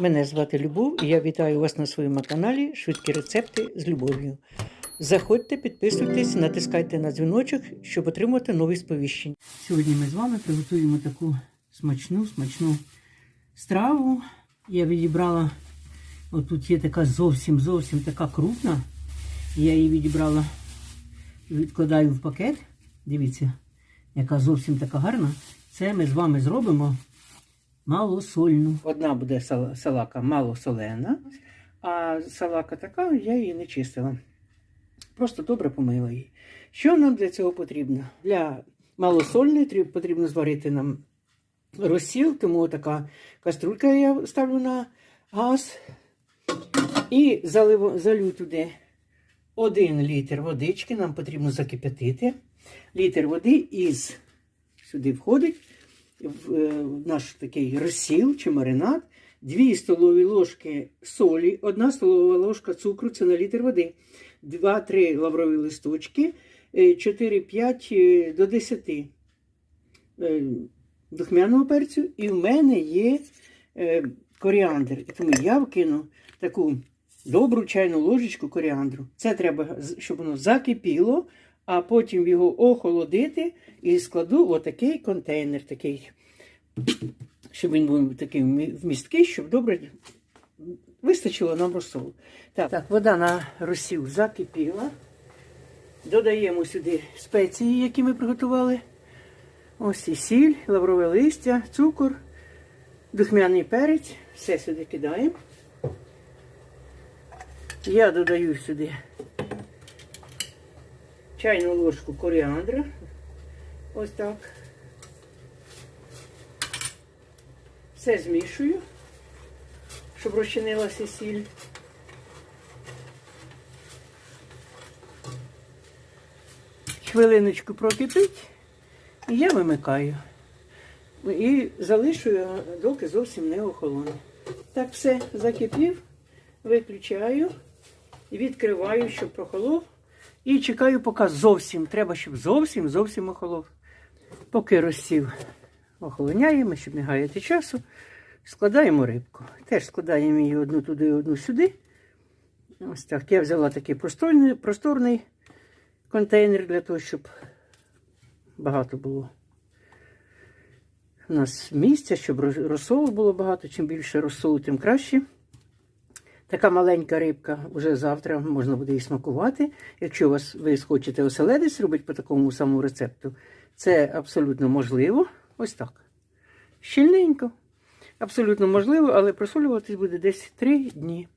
Мене звати Любов і я вітаю вас на своєму каналі Швидкі рецепти з любов'ю. Заходьте, підписуйтесь, натискайте на дзвіночок, щоб отримати нові сповіщення. Сьогодні ми з вами приготуємо таку смачну, смачну страву. Я відібрала, отут є така зовсім зовсім така крупна. Я її відібрала відкладаю в пакет. Дивіться, яка зовсім така гарна. Це ми з вами зробимо малосольну. Одна буде салака малосолена, а салака така, я її не чистила. Просто добре помила її. Що нам для цього потрібно? Для малосольної потрібно зварити нам розсіл, тому така каструлька я ставлю на газ і заливу, залю туди один літр водички. Нам потрібно закип'ятити. Літр води із сюди входить в е, наш такий розсіл чи маринад, 2 столові ложки солі, 1 столова ложка цукру, це на літр води, 2-3 лаврові листочки, е, 4-5 е, до 10 е, духмяного перцю. І в мене є е, коріандр. І тому я вкину таку добру чайну ложечку коріандру. Це треба, щоб воно закипіло, а потім його охолодити і складу в отакий контейнер, такий, щоб він був такий вмісткий, щоб добре вистачило нам розсолу. Так, так, вода на розсіл закипіла. Додаємо сюди спеції, які ми приготували. Ось і сіль, лаврове листя, цукор, духмяний перець. Все сюди кидаємо. Я додаю сюди чайну ложку коріандра. Ось так. Все змішую, щоб розчинилася сіль. Хвилиночку прокипить, і я вимикаю. І залишу його, доки зовсім не охолоне. Так, все, закипів, виключаю, відкриваю, щоб прохолов. І чекаю, поки зовсім. Треба, щоб зовсім зовсім охолов. Поки розсів охолоняємо, щоб не гаяти часу. Складаємо рибку. Теж складаємо її одну туди, одну сюди. Ось так. Я взяла такий просторний, просторний контейнер для того, щоб багато було у нас місця, щоб розсолу було багато. Чим більше розсолу, тим краще. Така маленька рибка вже завтра можна буде і смакувати. Якщо вас ви схочете оселедець робити по такому самому рецепту, це абсолютно можливо. Ось так. Щільненько. Абсолютно можливо, але просолюватись буде десь 3 дні.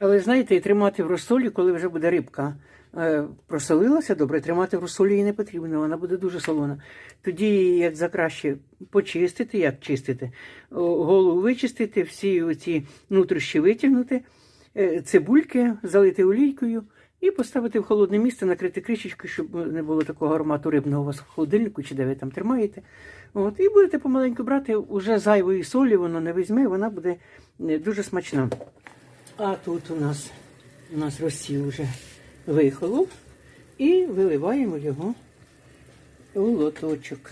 Але знаєте, і тримати в розсолі, коли вже буде рибка е, просолилася, добре, тримати в розсолі її не потрібно, вона буде дуже солона. Тоді, як закраще почистити, як чистити, голову вичистити, всі оці нутрощі витягнути, цибульки залити олійкою і поставити в холодне місце, накрити кришечкою, щоб не було такого аромату рибного у вас в холодильнику чи де ви там тримаєте. От, і будете помаленьку брати уже зайвої солі, воно не візьме, вона буде е, дуже смачна. А тут у нас, у нас розсіл вже вихолов і виливаємо його у лоточок.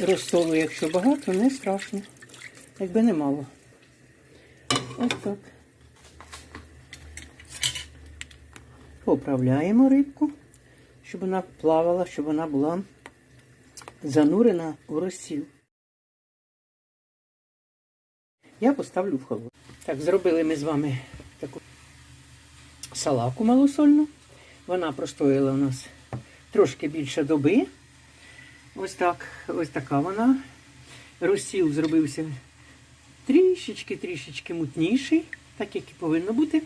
Розсолу, якщо багато, не страшно, якби не мало. Ось так. Поправляємо рибку, щоб вона плавала, щоб вона була занурена у розсіл. Я поставлю в холод. Так, зробили ми з вами таку салаку малосольну. Вона простояла у нас трошки більше доби. Ось так, ось така вона. Розсіл зробився трішечки-трішечки мутніший, так як і повинно бути.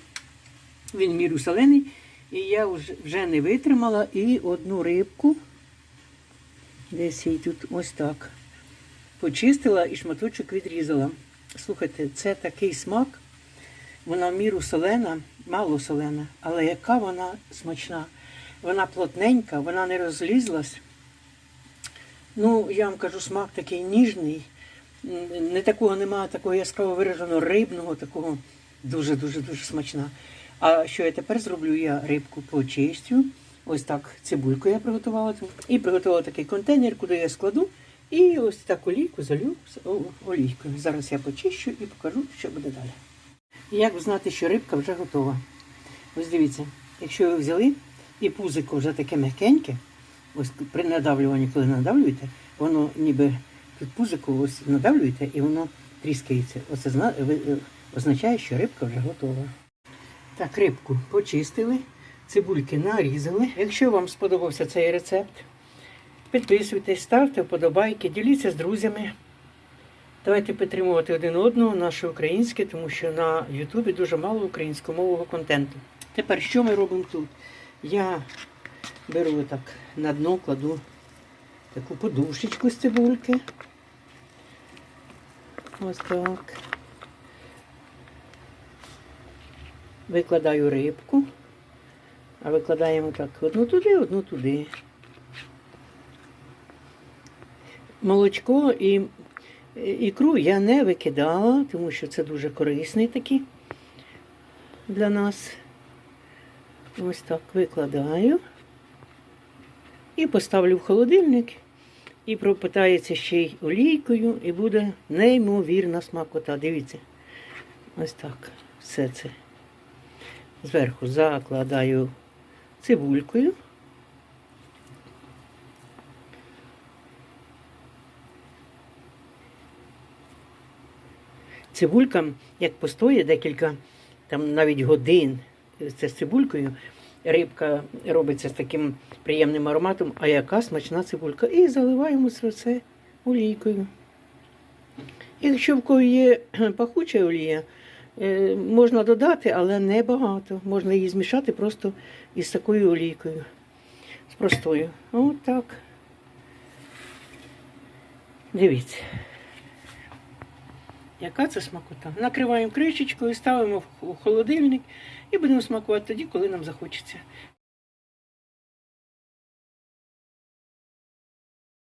Він міру солений. І я вже, не витримала і одну рибку. Десь її тут ось так. Почистила і шматочок відрізала. Слухайте, це такий смак. Вона в міру солена, мало солена, але яка вона смачна. Вона плотненька, вона не розлізлась. Ну, я вам кажу, смак такий ніжний. Не такого немає, такого яскраво вираженого рибного, такого дуже-дуже дуже смачна. А що я тепер зроблю? Я рибку почистю. Ось так цибульку я приготувала. І приготувала такий контейнер, куди я складу І ось так олійку залю олійкою. Зараз я почищу і покажу, що буде далі. Як знати, що рибка вже готова? Ось дивіться, якщо ви взяли і пузико вже таке м'якеньке, ось при надавлюванні, коли надавлюєте, воно ніби тут пузико ось надавлюєте і воно тріскається. Оце е, означає, що рибка вже готова. Так, рибку почистили, цибульки нарізали. Якщо вам сподобався цей рецепт, підписуйтесь, ставте вподобайки, діліться з друзями. Давайте підтримувати один одного, наше українське, тому що на Ютубі дуже мало українськомового контенту. Тепер що ми робимо тут? Я беру отак на дно, кладу таку подушечку з цибульки. Ось так. Викладаю рибку, а викладаємо так одну туди, одну туди. Молочко і ікру я не викидала, тому що це дуже корисний такий для нас. Ось так викладаю. І поставлю в холодильник. І пропитається ще й олійкою, і буде неймовірна смакота. Дивіться. Ось так. Все це. Зверху закладаю цибулькою. Цибулька, як постоїть декілька, там навіть годин, це з цибулькою, рибка робиться з таким приємним ароматом, а яка смачна цибулька. І заливаємо це все олійкою. Якщо в кого є пахуча олія, можна додати, але не багато. Можна її змішати просто із такою олійкою. З простою. Отак. так. Дивіться. Яка це смакота? Накриваємо кришечкою, ставимо в холодильник і будемо смакувати тоді, коли нам захочеться.